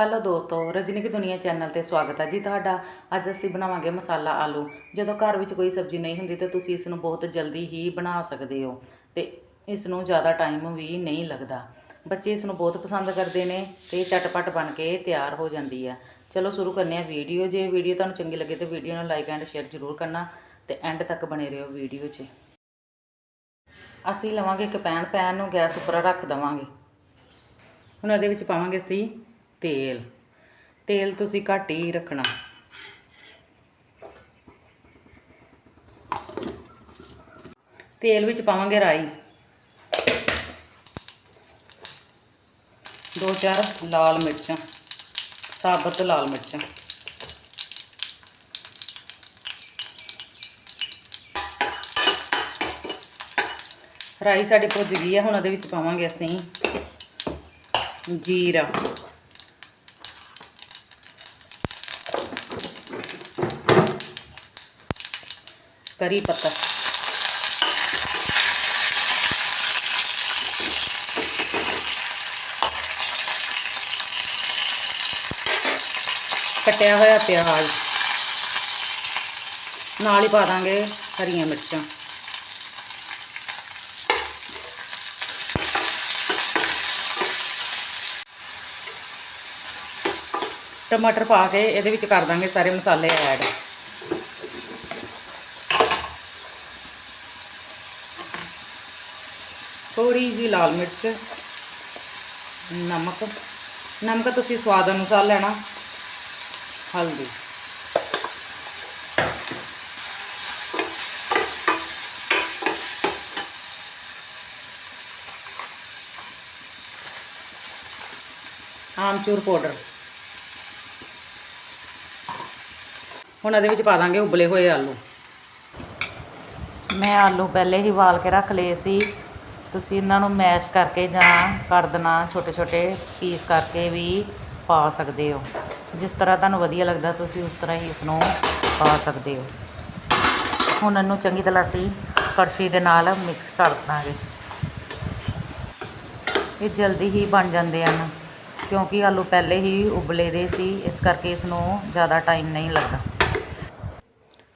Hello ਦੋਸਤੋ ਰਜਨੀ ਕੀ ਦੁਨੀਆ channel ਤੇ ਸਵਾਗਤ ਹੈ ਜੀ ਤੁਹਾਡਾ। ਅੱਜ ਅਸੀਂ ਬਣਾਵਾਂਗੇ ਮਸਾਲਾ ਆਲੂ। ਜਦੋਂ ਘਰ ਵਿੱਚ ਕੋਈ ਸਬਜ਼ੀ ਨਹੀਂ ਹੁੰਦੀ ਤਾਂ ਤੁਸੀਂ ਇਸ ਨੂੰ ਬਹੁਤ ਜਲਦੀ ਹੀ ਬਣਾ ਸਕਦੇ ਹੋ ਤੇ ਇਸ ਨੂੰ ਜ਼ਿਆਦਾ ਟਾਈਮ ਵੀ ਨਹੀਂ ਲੱਗਦਾ। ਬੱਚੇ ਇਸ ਨੂੰ ਬਹੁਤ ਪਸੰਦ ਕਰਦੇ ਨੇ ਤੇ ਇਹ ਬਣ ਕੇ ਤਿਆਰ ਹੋ ਜਾਂਦੀ ਹੈ ਚਲੋ ਸ਼ੁਰੂ ਕਰਨੇ ਆ ਵੀਡੀਓ। ਜੇ ਵੀਡੀਓ ਤੁਹਾਨੂੰ ਚੰਗੀ ਲੱਗੇ ਤਾਂ ਵੀਡੀਓ ਨੂੰ ਲਾਈਕ ਐਂਡ ਸ਼ੇਅਰ ਜ਼ਰੂਰ ਕਰਨਾ ਤੇ ਐਂਡ ਤੱਕ ਬਣੇ ਰਹੋ ਵੀਡੀਓ 'ਚ। ਅਸੀਂ ਲਵਾਂਗੇ ਇੱਕ ਪੈਨ। ਪੈਨ ਨੂੰ ਗੈਸ ਉੱਪਰ ਰੱਖ ਦਵਾਂਗੇ। ਹੁਣ ਇਹਦੇ ਵਿੱਚ ਪਾਵਾਂਗੇ ਅਸੀਂ ਤੇਲ। ਤੇਲ ਤੁਸੀਂ ਘੱਟ ਹੀ ਰੱਖਣਾ। ਤੇਲ ਵਿੱਚ ਪਾਵਾਂਗੇ ਰਾਈ। ਦੋ ਚਾਰ ਲਾਲ ਮਿਰਚਾਂ, ਸਾਬਤ ਲਾਲ ਮਿਰਚਾਂ। ਰਾਈ ਸਾਡੀ ਭੁੱਜ ਗਈ ਹੈ ਹੁਣ ਉਹਦੇ ਵਿੱਚ ਪਾਵਾਂਗੇ ਅਸੀਂ ਜੀਰਾ। ਕਰੀ ਪੱਤਾ। ਕੱਟਿਆ ਹੋਇਆ ਪਿਆਜ਼। ਨਾਲ ਹੀ ਪਾ ਦਾਂਗੇ ਹਰੀਆਂ ਮਿਰਚਾਂ। ਟਮਾਟਰ ਪਾ ਕੇ ਇਹਦੇ ਵਿੱਚ ਕਰ ਦਾਂਗੇ ਸਾਰੇ ਮਸਾਲੇ ਐਡ। ਥੋੜੀ ਜੀ ਲਾਲ ਮਿਰਚ, ਨਮਕ ਨਮਕ ਤੁਸੀਂ ਸਵਾਦ ਅਨੁਸਾਰ ਲੈਣਾ, ਹਲਦੀ। ਆਮਚੂਰ ਪਾਊਡਰ। ਹੁਣ ਇਹਦੇ ਵਿੱਚ ਪਾ ਦਾਂਗੇ ਉਬਲੇ ਹੋਏ ਆਲੂ। ਮੈਂ ਆਲੂ ਪਹਿਲੇ ਹੀ ਵਾਲ ਕੇ ਰੱਖ ਲਏ ਸੀ। ਤੁਸੀਂ ਇਹਨਾਂ ਨੂੰ ਮੈਸ਼ ਕਰਕੇ ਜਾਂ ਕਰ ਦੇਣਾ ਛੋਟੇ ਛੋਟੇ ਪੀਸ ਕਰਕੇ ਵੀ ਪਾ ਸਕਦੇ ਹੋ। ਜਿਸ ਤਰ੍ਹਾਂ ਤੁਹਾਨੂੰ ਵਧੀਆ ਲੱਗਦਾ, ਤੁਸੀਂ ਉਸ ਤਰ੍ਹਾਂ ਹੀ ਇਸ ਨੂੰ ਪਾ ਸਕਦੇ ਹੋ। ਹੁਣ ਇਹਨੂੰ ਚੰਗੀ ਤਰ੍ਹਾਂ ਅਸੀਂ ਕੜਛੀ ਦੇ ਨਾਲ ਮਿਕਸ ਕਰ ਦਾਂਗੇ। ਇਹ ਜਲਦੀ ਹੀ ਬਣ ਜਾਂਦੇ ਹਨ, ਕਿਉਂਕਿ ਆਲੂ ਪਹਿਲੇ ਹੀ ਉਬਲੇ ਦੇ ਸੀ, ਇਸ ਕਰਕੇ ਇਸ ਨੂੰ ਜ਼ਿਆਦਾ ਟਾਈਮ ਨਹੀਂ ਲੱਗਦਾ।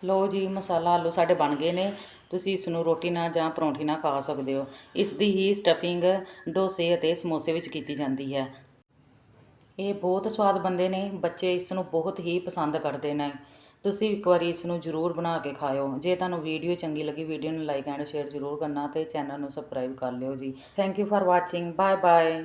ਲੋ ਜੀ, ਮਸਾਲਾ ਆਲੂ ਸਾਡੇ ਬਣ ਗਏ ਨੇ। ਤੁਸੀਂ ਇਸ ਨੂੰ ਰੋਟੀ ਨਾਲ ਜਾਂ ਪਰੌਂਠੀ ਨਾਲ ਖਾ ਸਕਦੇ ਹੋ। ਇਸ ਦੀ ਹੀ ਸਟਫਿੰਗ ਡੋਸੇ ਅਤੇ ਸਮੋਸੇ ਵਿੱਚ ਕੀਤੀ ਜਾਂਦੀ ਹੈ। ਇਹ ਬਹੁਤ ਸਵਾਦ ਬੰਦੇ ਨੇ। ਬੱਚੇ ਇਸ ਨੂੰ ਬਹੁਤ ਹੀ ਪਸੰਦ ਕਰਦੇ ਨੇ। ਤੁਸੀਂ ਇੱਕ ਵਾਰੀ ਇਸ ਨੂੰ ਜ਼ਰੂਰ ਬਣਾ ਕੇ ਖਾਇਓ। ਜੇ ਤੁਹਾਨੂੰ ਵੀਡੀਓ ਚੰਗੀ ਲੱਗੀ, ਵੀਡੀਓ ਨੂੰ ਲਾਈਕ ਐਂਡ ਸ਼ੇਅਰ ਜ਼ਰੂਰ ਕਰਨਾ ਤੇ ਚੈਨਲ ਨੂੰ ਸਬਸਕ੍ਰਾਈਬ ਕਰ ਲਿਓ ਜੀ। Thank you for watching bye bye